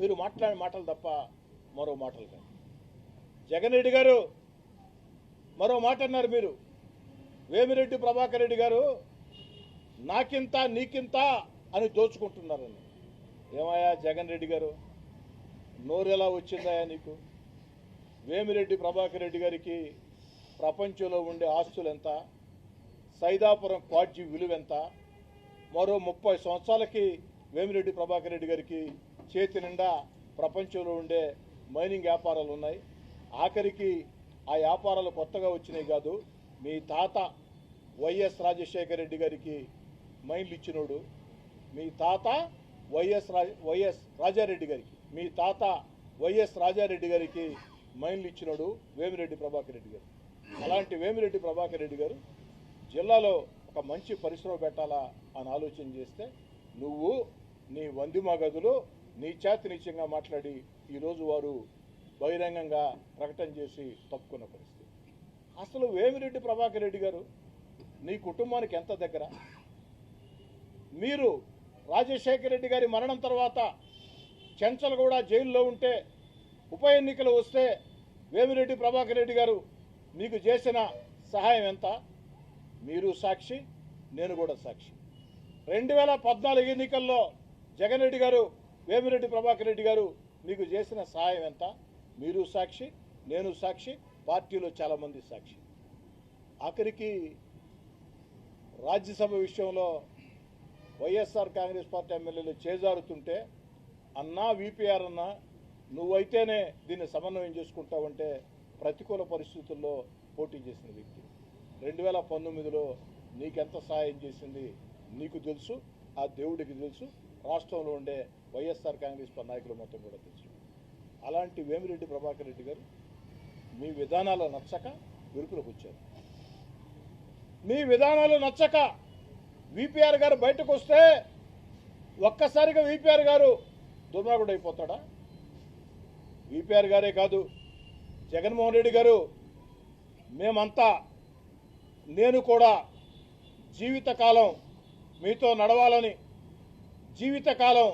మీరు మాట్లాడే మాటలు తప్ప మరో మాటలు కాదు. జగన్ రెడ్డి గారు మరో మాట అన్నారు మీరు. వేమిరెడ్డి ప్రభాకర్ రెడ్డి గారు నాకింత నీకింత అని దోచుకుంటున్నారని. ఏమయ్యా జగన్ రెడ్డి గారు? నోరెలా వచ్చిందయ్యా నీకు? వేమిరెడ్డి ప్రభాకర్ రెడ్డి గారికి ప్రపంచంలో ఉండే ఆస్తులు ఎంత? సైదాపురం క్వాడ్జీ విలువ ఎంత మరో ముప్పై సంవత్సరాలకి వేమిరెడ్డి ప్రభాకర్ రెడ్డి గారికి చేతి నిండా ప్రపంచంలో ఉండే మైనింగ్ వ్యాపారాలు ఉన్నాయి. ఆఖరికి ఆ వ్యాపారాలు కొత్తగా వచ్చినాయి కాదు మీ తాత వైఎస్ రాజశేఖర రెడ్డి గారికి మైన్లు ఇచ్చినోడు మీ తాత వైఎస్ రా వైఎస్ రాజారెడ్డి గారికి మీ తాత వైఎస్ రాజారెడ్డి గారికి మైన్లు ఇచ్చినోడు వేమిరెడ్డి ప్రభాకర్ రెడ్డి గారు. అలాంటి వేమిరెడ్డి ప్రభాకర్ రెడ్డి గారు జిల్లాలో ఒక మంచి పరిశ్రమ పెట్టాలా అని ఆలోచన చేస్తే నువ్వు నీ వందిమ గదులు నీచాతి నీచంగా మాట్లాడి ఈరోజు వారు బహిరంగంగా ప్రకటన చేసి తప్పుకున్న పరిస్థితి. అసలు వేమిరెడ్డి ప్రభాకర్ రెడ్డి గారు నీ కుటుంబానికి ఎంత దగ్గర? మీరు రాజశేఖర రెడ్డి గారి మరణం తర్వాత చెంచలగూడ జైల్లో ఉంటే ఉప ఎన్నికలు వస్తే వేమిరెడ్డి ప్రభాకర్ రెడ్డి గారు మీకు చేసిన సహాయం ఎంత? మీరు సాక్షి నేను కూడా సాక్షి. రెండు వేల పద్నాలుగు ఎన్నికల్లో జగన్ రెడ్డి గారు వేమిరెడ్డి ప్రభాకర్ రెడ్డి గారు మీకు చేసిన సహాయం ఎంత? మీరు సాక్షి నేను సాక్షి పార్టీలో చాలామంది సాక్షి. ఆఖరికి రాజ్యసభ విషయంలో వైఎస్ఆర్ కాంగ్రెస్ పార్టీ ఎమ్మెల్యేలు చేజారుతుంటే అన్నా విపిఆర్ అన్నా నువ్వైతేనే దీన్ని సమన్వయం చేసుకుంటావంటే ప్రతికూల పరిస్థితుల్లో పోటీ చేసిన వ్యక్తి. రెండు వేల పంతొమ్మిదిలో నీకెంత సహాయం చేసింది నీకు తెలుసు ఆ దేవుడికి తెలుసు రాష్ట్రంలో ఉండే వైఎస్ఆర్ కాంగ్రెస్ నాయకులు మొత్తం కూడా తెలుసు. అలాంటి వేమిరెడ్డి ప్రభాకర్ రెడ్డి గారు మీ విధానాలు నచ్చక విరుకులకు వచ్చారు. మీ విధానాలు నచ్చక విపిఆర్ గారు బయటకు వస్తే ఒక్కసారిగా విపిఆర్ గారు దుర్మార్గుడు అయిపోతాడా? విపిఆర్ గారే కాదు జగన్మోహన్ రెడ్డి గారు మేమంతా నేను కూడా జీవితకాలం మీతో నడవాలని జీవితకాలం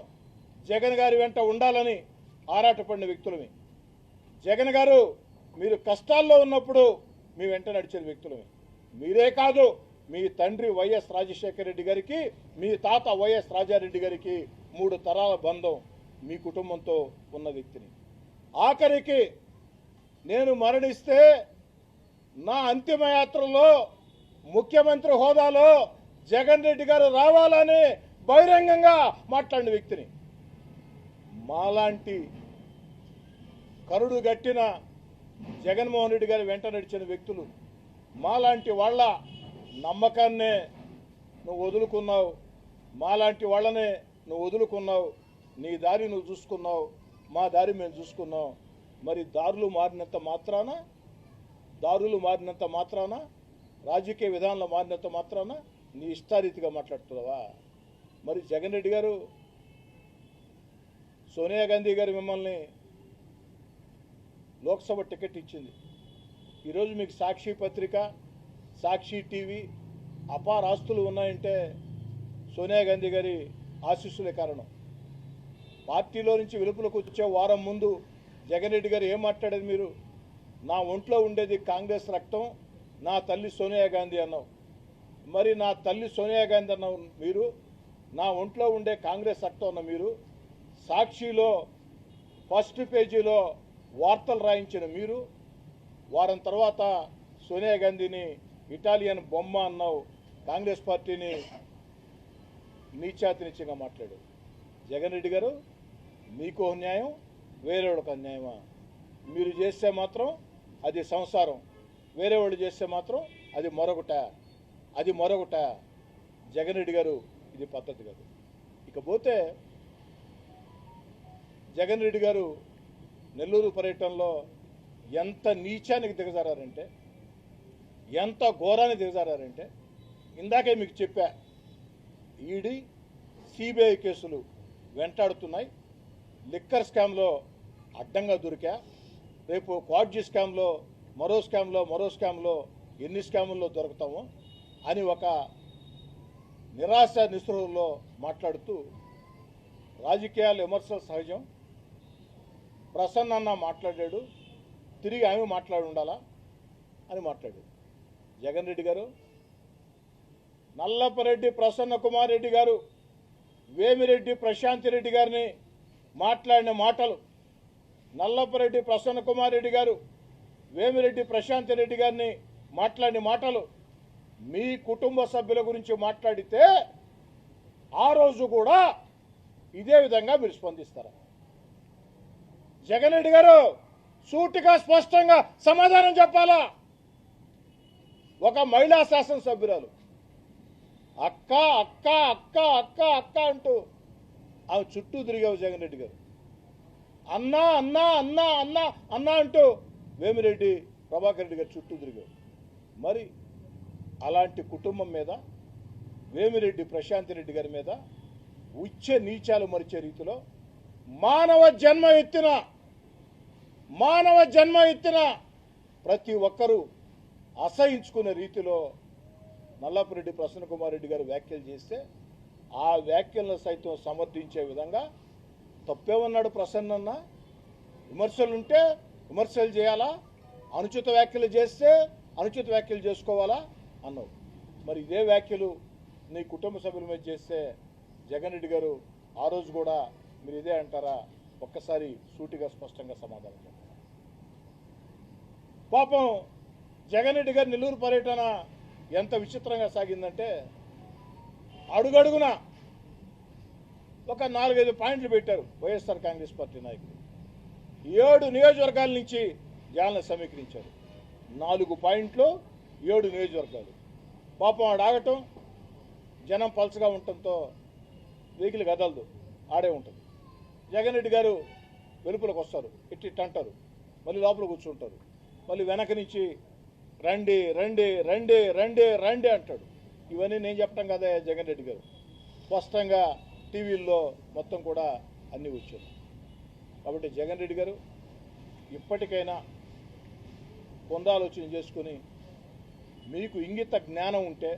జగన్ గారి వెంట ఉండాలని ఆరాటపడిన వ్యక్తులమే. జగన్ గారు మీరు కష్టాల్లో ఉన్నప్పుడు మీ వెంట నడిచిన వ్యక్తులమే. మీరే కాదు మీ తండ్రి వైఎస్ రాజశేఖర రెడ్డి గారికి మీ తాత వైఎస్ రాజారెడ్డి గారికి మూడు తరాల బంధం మీ కుటుంబంతో ఉన్న వ్యక్తిని. ఆఖరికి నేను మరణిస్తే నా అంతిమయాత్రలో ముఖ్యమంత్రి హోదాలో జగన్ రెడ్డి గారు రావాలని బహిరంగంగా మాట్లాడిన వ్యక్తిని. మాలాంటి కరుడు గట్టిన జగన్మోహన్ రెడ్డి గారి వెంట నడిచిన వ్యక్తులు మాలాంటి వాళ్ళ నమ్మకాన్నే నువ్వు వదులుకున్నావు మాలాంటి వాళ్ళనే నువ్వు వదులుకున్నావు నీ దారి నువ్వు చూసుకున్నావు మా దారి మేము చూసుకున్నాం. మరి దారులు మారినంత మాత్రాన? దారులు మారినంత మాత్రాన? రాజకీయ విధానాలు మారినంత మాత్రాన? నీ ఇష్టారీతిగా మాట్లాడుతున్నావా? మరి జగన్ రెడ్డి గారు సోనియా గాంధీ గారు మిమ్మల్ని లోక్సభ టికెట్ ఇచ్చింది. ఈరోజు మీకు సాక్షి పత్రిక సాక్షి టీవీ అపార ఆస్తులు ఉన్నాయంటే సోనియా గాంధీ గారి ఆశీస్సులే కారణం. పార్టీలో నుంచి వెలుపులకు వచ్చే వారం ముందు జగన్ రెడ్డి గారు ఏం మాట్లాడేది మీరు? నా ఒంట్లో ఉండేది కాంగ్రెస్ రక్తం నా తల్లి సోనియా గాంధీ అన్నావు. మరి నా తల్లి సోనియా గాంధీ అన్నావు మీరు? నా ఒంట్లో ఉండే కాంగ్రెస్ రక్తం అన్న మీరు? సాక్షిలో ఫస్ట్ పేజీలో వార్తలు రాయించిన మీరు వారం తర్వాత సోనియా గాంధీని ఇటాలియన్ బొమ్మ అన్నావు కాంగ్రెస్ పార్టీని నీచాతి మాట్లాడు జగన్ రెడ్డి గారు మీకు న్యాయం వేరే వాళ్ళకి అన్యాయమా మీరు చేస్తే మాత్రం అది సంసారం వేరే వాళ్ళు చేస్తే మాత్రం అది మరొకట అది మరొకట. జగన్ రెడ్డి గారు ఇది పద్ధతి కాదు. ఇకపోతే జగన్ రెడ్డి గారు నెల్లూరు పర్యటనలో ఎంత నీచానికి దిగజారంటే ఎంత ఘోరాన్ని దిగజారంటే ఇందాకే మీకు చెప్పా ఈడీ సిబిఐ కేసులు వెంటాడుతున్నాయి. లిక్కర్ స్కామ్లో అడ్డంగా దొరికా రేపు క్వాడ్జీ స్కామ్లో మరో స్కామ్లో మరో స్కామ్లో ఎన్ని స్కాముల్లో దొరుకుతామో అని ఒక నిరాశ నిస్పృహలో మాట్లాడుతూ రాజకీయాలు విమర్శలు సహజం. ప్రసన్న అన్న మాట్లాడాడు తిరిగి ఆమె మాట్లాడి ఉండాలా అని మాట్లాడాడు. జగన్ రెడ్డి గారు నల్లపరెడ్డి ప్రసన్న కుమార్ రెడ్డి గారు వేమిరెడ్డి ప్రశాంతి రెడ్డి గారిని మాట్లాడిన మాటలు నల్లపరెడ్డి ప్రసన్న కుమార్ రెడ్డి గారు వేమిరెడ్డి ప్రశాంతి రెడ్డి గారిని మాట్లాడిన మాటలు మీ కుటుంబ సభ్యుల గురించి మాట్లాడితే ఆ రోజు కూడా ఇదే విధంగా మీరు స్పందిస్తారా? జగన్ రెడ్డి గారు సూటిగా స్పష్టంగా సమాధానం చెప్పాలా? ఒక మహిళా శాసనసభ్యురాలు. అక్క అక్క అక్క అక్క అక్క అంటూ ఆమె చుట్టూ తిరిగావు జగన్ రెడ్డి గారు. అన్నా అన్నా అన్నా అన్నా అన్నా అంటూ వేమిరెడ్డి ప్రభాకర్ రెడ్డి గారు చుట్టూ తిరిగావు మరి అలాంటి కుటుంబం మీద వేమిరెడ్డి ప్రశాంతి రెడ్డి గారి మీద ఉచ్చ నీచాలు మరిచే రీతిలో మానవ జన్మ ఎత్తిన మానవ జన్మ ఎత్తిన ప్రతి ఒక్కరూ అసహించుకునే రీతిలో నల్లపురెడ్డి ప్రసన్న కుమార్ రెడ్డి గారు వ్యాఖ్యలు చేస్తే ఆ వ్యాఖ్యలను సైతం సమర్థించే విధంగా తప్పేమన్నాడు ప్రసన్నన్న? విమర్శలు ఉంటే విమర్శలు చేయాలా? అనుచిత వ్యాఖ్యలు చేస్తే అనుచిత వ్యాఖ్యలు చేసుకోవాలా? అన్నావు. మరి ఇదే వ్యాఖ్యలు నీ కుటుంబ సభ్యుల మీద చేస్తే జగన్ రెడ్డి గారు ఆ రోజు కూడా మీరు ఇదే అంటారా? ఒక్కసారి సూటిగా స్పష్టంగా సమాధానం పాపం జగన్ రెడ్డి గారి నెల్లూరు పర్యటన ఎంత విచిత్రంగా సాగిందంటే అడుగడుగున ఒక నాలుగైదు పాయింట్లు పెట్టారు వైఎస్ఆర్ కాంగ్రెస్ పార్టీ నాయకులు. ఏడు నియోజకవర్గాల నుంచి జగన్ సమీకరించారు. నాలుగు పాయింట్లు ఏడు నియోజకవర్గాలు. పాపం ఆడ ఆగటం జనం పలసగా ఉండటంతో వెహికల్ కదలదు ఆడే ఉంటుంది. జగన్ రెడ్డి గారు వెలుపులకు వస్తారు ఇట్టి ఇట్ట అంటారు మళ్ళీ లోపల కూర్చుంటారు. మళ్ళీ వెనక నుంచి రండి రండి రండి రండి రండి అంటాడు. ఇవన్నీ నేను చెప్పడం కదా జగన్ రెడ్డి గారు. స్పష్టంగా టీవీల్లో మొత్తం కూడా అన్నీ వచ్చాయి. కాబట్టి జగన్ రెడ్డి గారు ఇప్పటికైనా పొందాలోచన చేసుకుని మీకు ఇంగిత జ్ఞానం ఉంటే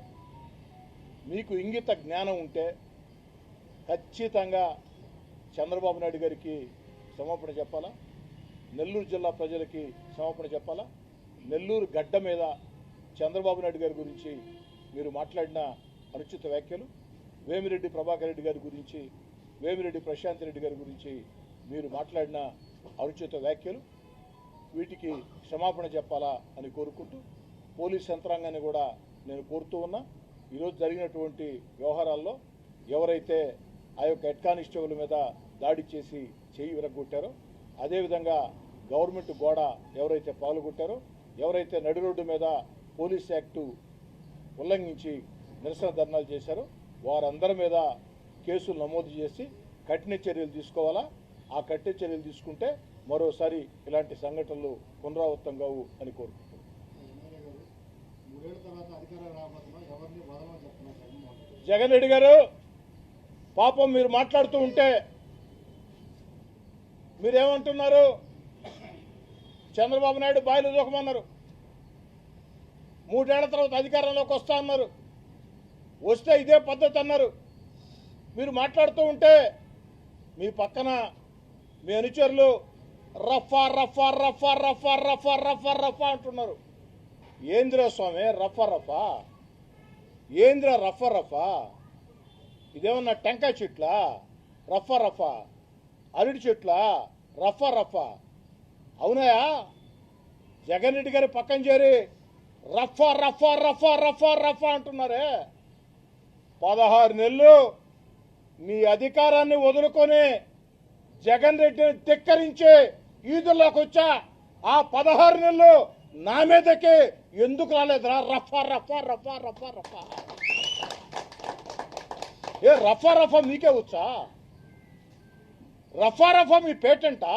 మీకు ఇంగిత జ్ఞానం ఉంటే ఖచ్చితంగా చంద్రబాబు నాయుడు గారికి క్షమాపణ చెప్పాలా? నెల్లూరు జిల్లా ప్రజలకి క్షమాపణ చెప్పాలా? నెల్లూరు గడ్డ మీద చంద్రబాబు నాయుడు గారి గురించి మీరు మాట్లాడిన అనుచిత వ్యాఖ్యలు వేమిరెడ్డి ప్రభాకర్ రెడ్డి గారి గురించి వేమిరెడ్డి ప్రశాంత్ రెడ్డి గారి గురించి మీరు మాట్లాడిన అనుచిత వ్యాఖ్యలు వీటికి క్షమాపణ చెప్పాలా అని కోరుకుంటూ పోలీస్ యంత్రాంగాన్ని కూడా నేను కోరుతూ ఉన్నా. ఈరోజు జరిగినటువంటి వ్యవహారాల్లో ఎవరైతే ఆ యొక్క హెడ్ కానిస్టేబుల్ మీద దాడి చేసి చేయి విరగొట్టారో అదేవిధంగా గవర్నమెంట్ గోడ ఎవరైతే పాల్గొట్టారో ఎవరైతే నడి రోడ్డు మీద పోలీస్ యాక్టు ఉల్లంఘించి నిరసన ధర్నాలు చేశారో వారందరి మీద కేసులు నమోదు చేసి కఠిన చర్యలు తీసుకోవాలా? ఆ కఠిన చర్యలు తీసుకుంటే మరోసారి ఇలాంటి సంఘటనలు పునరావృతం కావు అని కోరుకుంటున్నాను జగన్ రెడ్డి గారు పాపం మీరు మాట్లాడుతూ ఉంటే మీరేమంటున్నారు? చంద్రబాబు నాయుడు బాయిలు దూకమన్నారు. మూడేళ్ళ తర్వాత అధికారంలోకి వస్తా అన్నారు. వస్తే ఇదే పద్ధతి అన్నారు. మీరు మాట్లాడుతూ ఉంటే మీ పక్కన మీ అనుచరులు రఫా రఫా రఫా రఫా రఫా రఫా రఫా అంటున్నారు. ఏంద్రా స్వామి రఫా రఫా? ఏంద్రా రఫా రఫా? ఇదేమన్నా టెంకాయ చెట్లా? రఫా రఫా? అరటి చెట్లా? రఫా రఫా? అవునాయా జగన్ రెడ్డి గారి పక్కన చేరి రఫా రఫా రఫా రఫా రఫా అంటున్నారే. పదహారు నెలలు మీ అధికారాన్ని వదులుకొని జగన్ రెడ్డిని ధిక్కరించి ఈదుల్లోకి వచ్చా. ఆ పదహారు నెలలు నా మీదకి ఎందుకు రాలేదురా? రఫా రఫా రఫా రఫా రఫా. ఏ రఫా రఫా మీకే వచ్చా? రఫా రఫా మీ పేటెంటా?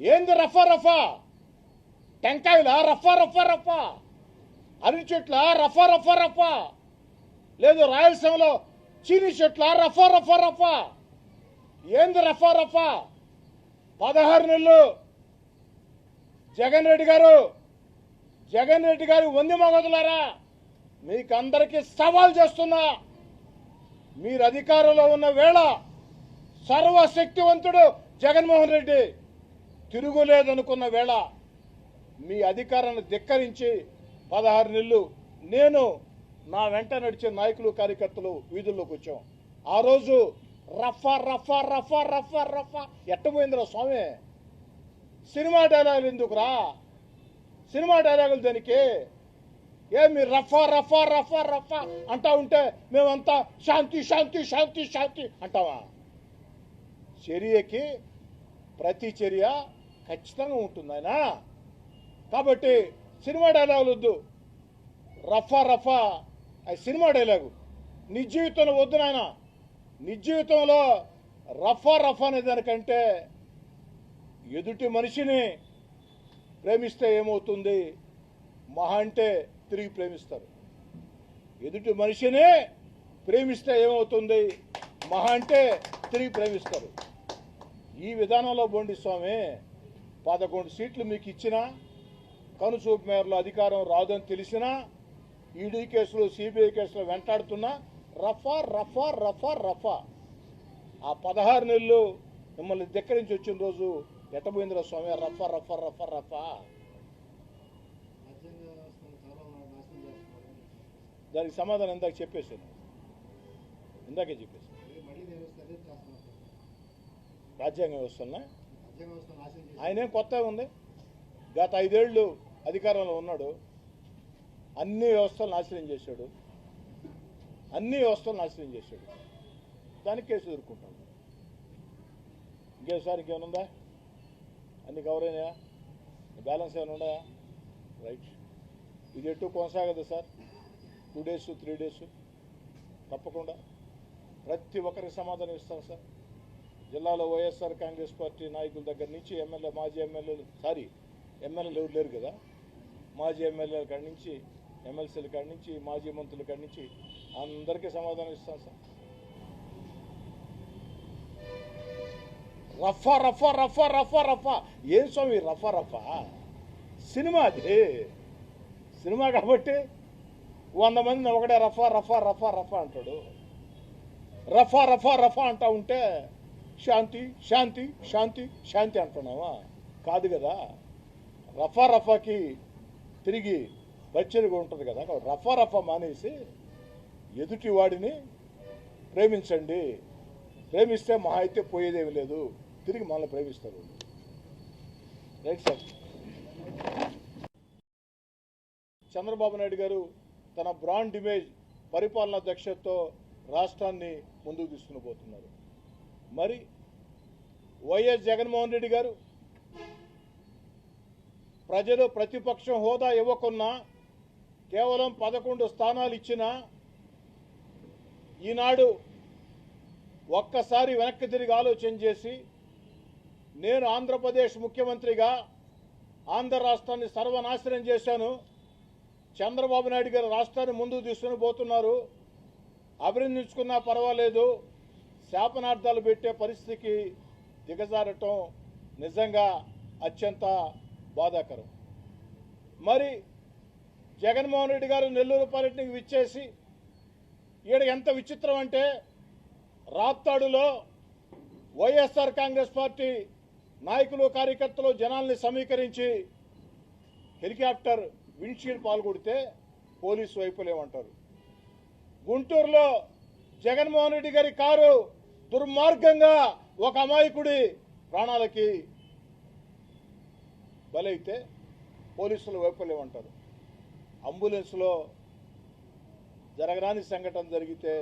ఏంది రఫా రఫా? టెంకాయల? రఫా రఫా రఫా? అరటి చెట్ల? రఫా రఫా రఫా? లేదు రాయలసీమలో చీని చెట్ల? రఫా రఫా రఫా? ఏంది రఫా రఫా? పదహారు నెలలు. జగన్ రెడ్డి గారు జగన్ రెడ్డి గారి వంది మగదులారా మీకందరికీ సవాల్ చేస్తున్నా. మీరు అధికారంలో ఉన్న వేళ సర్వశక్తివంతుడు జగన్మోహన్ రెడ్డి. తిరుగులేదనుకున్న వేళ మీ అధికారాన్ని ధిక్కరించి పదహారు నెలలు నేను నా వెంట నడిచే నాయకులు కార్యకర్తలు వీధుల్లోకి వచ్చాం. ఆ రోజు రఫా రఫా రఫా రఫా రఫా. ఎట్టబోయిందిరా స్వామి? సినిమా డైలాగులు ఎందుకురా? సినిమా డైలాగులు దానికి? ఏమి రఫా రఫా రఫా రఫా అంటా ఉంటే మేమంతా శాంతి శాంతి శాంతి శాంతి అంటావా? చర్యకి ప్రతి చర్య ఖచ్చితంగా ఉంటుంది ఆయన కాబట్టి సినిమా డైలాగులు వద్దు. రఫా రఫా. అది సినిమా డైలాగు. నిజ జీవితంలో వద్దు నాయన. నిజ జీవితంలో రఫా రఫా అనే దానికంటే ఎదుటి మనిషిని ప్రేమిస్తే ఏమవుతుంది? మహా అంటే తిరిగి ప్రేమిస్తారు. ఎదుటి మనిషిని ప్రేమిస్తే ఏమవుతుంది? మహా అంటే తిరిగి ప్రేమిస్తారు. ఈ విధానంలో బోండి స్వామి పదకొండు సీట్లు మీకు ఇచ్చినా కనుచూపు మేరలో అధికారం రాదని తెలిసినా ఈడీ కేసులు సిబిఐ కేసులు వెంటాడుతున్నా రఫా రఫా రఫా రఫా. ఆ పదహారు నెలలు మిమ్మల్ని ధిక్కరించి వచ్చిన రోజు ఎట్టబోయిందిరా స్వామి? రఫా రఫా రఫా రఫా. దానికి సమాధానం ఇందాక చెప్పేశాను. ఇందాకే చెప్పేశాను. చేస్తున్నారు రాజ్యాంగ వ్యవస్థలన? ఆయనే వ్యవస్థ కొత్త ఉంది? గత ఐదేళ్ళు అధికారంలో ఉన్నాడు. అన్ని వ్యవస్థలు నాశనం చేశాడు. అన్ని వ్యవస్థలు నాశనం చేశాడు. దానికి కేసు ఎదుర్కొంటాడు. ఇంకేసారి ఇంకేమనుందా అన్ని కవర్ అయినాయా? బ్యాలెన్స్ ఏమైనా ఉన్నాయా? రైట్. ఇది ఎటు కొనసాగదు sir. Two days three days తప్పకుండా ప్రతి ఒక్కరికి సమాధానం ఇస్తాం సార్. జిల్లాలో వైఎస్ఆర్ కాంగ్రెస్ పార్టీ నాయకుల దగ్గర నుంచి ఎమ్మెల్యే మాజీ ఎమ్మెల్యేలు సారీ ఎమ్మెల్యేలు ఎవరు లేరు కదా? మాజీ ఎమ్మెల్యేల కాడి నుంచి ఎమ్మెల్సీల కాడి నుంచి మాజీ మంత్రుల కాడి నుంచి అందరికీ సమాధానం ఇస్తాం సార్. రఫా రఫా రఫా రఫా రఫా. ఏం స్వామి రఫా రఫా? సినిమా అది. సినిమా కాబట్టి వంద మందిని ఒకటే రఫా రఫా రఫా రఫా అంటాడు. రఫా రఫా రఫా అంటా ఉంటే శాంతి శాంతి శాంతి శాంతి అంటున్నావా? కాదు కదా. రఫా రఫాకి తిరిగి బచ్చరిగా ఉంటుంది కదా. రఫా రఫా మానేసి ఎదుటి వాడిని ప్రేమించండి. ప్రేమిస్తే మహా అయితే పోయేదేమి లేదు. తిరిగి మనల్ని ప్రేమిస్తారు. Right sir. చంద్రబాబు నాయుడు గారు తన బ్రాండ్ ఇమేజ్ పరిపాలనా దక్షతతో రాష్ట్రాన్ని ముందుకు తీసుకుని పోతున్నారు. మరి వైఎస్ జగన్మోహన్ రెడ్డి గారు ప్రజలు ప్రతిపక్షం హోదా ఇవ్వకున్నా కేవలం పదకొండు స్థానాలు ఇచ్చినా ఈనాడు ఒక్కసారి వెనక్కి తిరిగి ఆలోచన చేసి నేను ఆంధ్రప్రదేశ్ ముఖ్యమంత్రిగా ఆంధ్ర రాష్ట్రాన్ని సర్వనాశనం చేశాను. చంద్రబాబు నాయుడు గారు రాష్ట్రాన్ని ముందుకు తీసుకుని పోతున్నారు. అభినందించుకున్నా పర్వాలేదు. శాపనార్థాలు పెట్టే పరిస్థితికి దిగజారటం నిజంగా అత్యంత బాధాకరం. మరి జగన్మోహన్ రెడ్డి గారు నెల్లూరు పర్యటనకు విచ్చేసి ఈడ ఎంత విచిత్రం అంటే రాప్తాడులో వైఎస్ఆర్ కాంగ్రెస్ పార్టీ నాయకులు కార్యకర్తలు జనాల్ని సమీకరించి హెలికాప్టర్ విండ్షీల్డ్ పాల్గొడితే పోలీసు వైపులేమంటారు. గుంటూరులో జగన్మోహన్ రెడ్డి గారి కారు దుర్మార్గంగా ఒక అమాయకుడి ప్రాణాలకి బలైతే పోలీసులు అంటారు అంబులెన్స్లో జరగరాని సంఘటన జరిగితే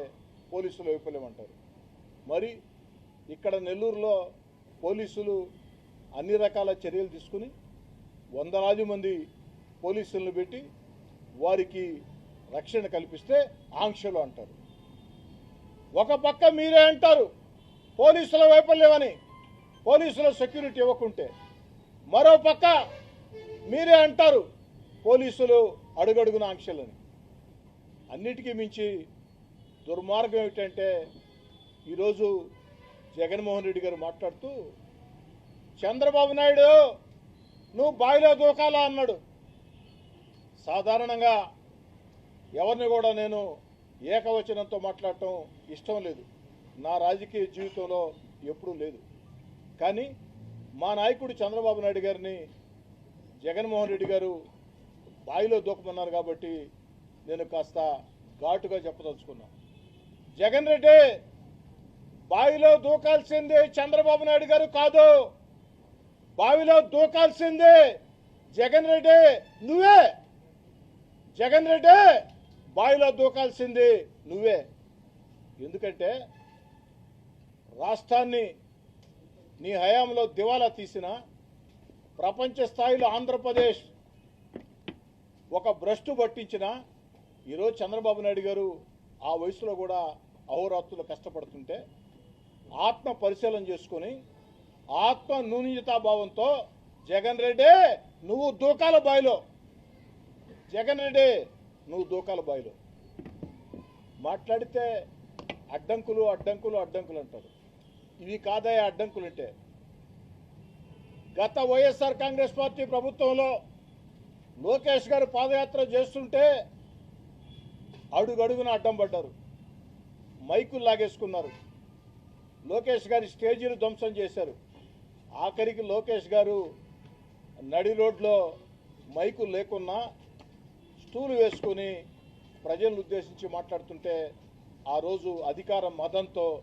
పోలీసులు అంటారు మరి ఇక్కడ నెల్లూరులో పోలీసులు అన్ని రకాల చర్యలు తీసుకుని వందలాది మంది పోలీసులను పెట్టి వారికి రక్షణ కల్పిస్తే ఆంక్షలు అంటారు. ఒక పక్క మీరే అంటారు పోలీసుల వైఫల్యమని పోలీసుల సెక్యూరిటీ ఇవ్వకుంటే. మరో పక్క మీరే అంటారు పోలీసులు అడుగడుగున ఆంక్షలని. అన్నిటికీ మించి దుర్మార్గం ఏమిటంటే ఈరోజు జగన్మోహన్ రెడ్డి గారు మాట్లాడుతూ చంద్రబాబు నాయుడు నువ్వు బావిలో దూకాలా అన్నాడు. సాధారణంగా ఎవరిని కూడా నేను ఏకవచనంతో మాట్లాడటం ఇష్టం లేదు. నా రాజకీయ జీవితంలో ఎప్పుడూ లేదు. కానీ మా నాయకుడు చంద్రబాబు నాయుడు గారిని జగన్మోహన్ రెడ్డి గారు బావిలో దూకమన్నారు కాబట్టి నేను కాస్త ఘాటుగా చెప్పదలుచుకున్నాను జగన్ రెడ్డి బావిలో దూకాల్సింది చంద్రబాబు నాయుడు గారు కాదు. బావిలో దూకాల్సింది జగన్ రెడ్డి. నువ్వే. జగన్ రెడ్డి. బావిలో దూకాల్సింది నువ్వే. ఎందుకంటే రాష్ట్రాన్ని నీ హయాంలో దివాలా తీసిన ప్రపంచ స్థాయిలో ఆంధ్రప్రదేశ్ ఒక భ్రష్టు పట్టించిన ఈరోజు చంద్రబాబు నాయుడు గారు ఆ వయసులో కూడా అహోరాత్రులు కష్టపడుతుంటే ఆత్మ పరిశీలన చేసుకొని ఆత్మ నూనితాభావంతో జగన్ రెడ్డి నువ్వు దూకాల బాయిలో. జగన్ రెడ్డి నువ్వు దూకాల బాయిలో. మాట్లాడితే అడ్డంకులు అడ్డంకులు అడ్డంకులు అంటారు. ఇవి కాదయ్యా అడ్డంకులు అంటే? గత వైఎస్ఆర్ కాంగ్రెస్ పార్టీ ప్రభుత్వంలో లోకేష్ గారు పాదయాత్ర చేస్తుంటే అడుగడుగున అడ్డం పడ్డారు. మైకులు లాగేసుకున్నారు. లోకేష్ గారి స్టేజీలు ధ్వంసం చేశారు. ఆఖరికి లోకేష్ గారు నడి రోడ్లో మైకులు లేకున్నా తూలు వేసుకొని ప్రజలను ఉద్దేశించి మాట్లాడుతుంటే ఆ రోజు అధికార మదంతో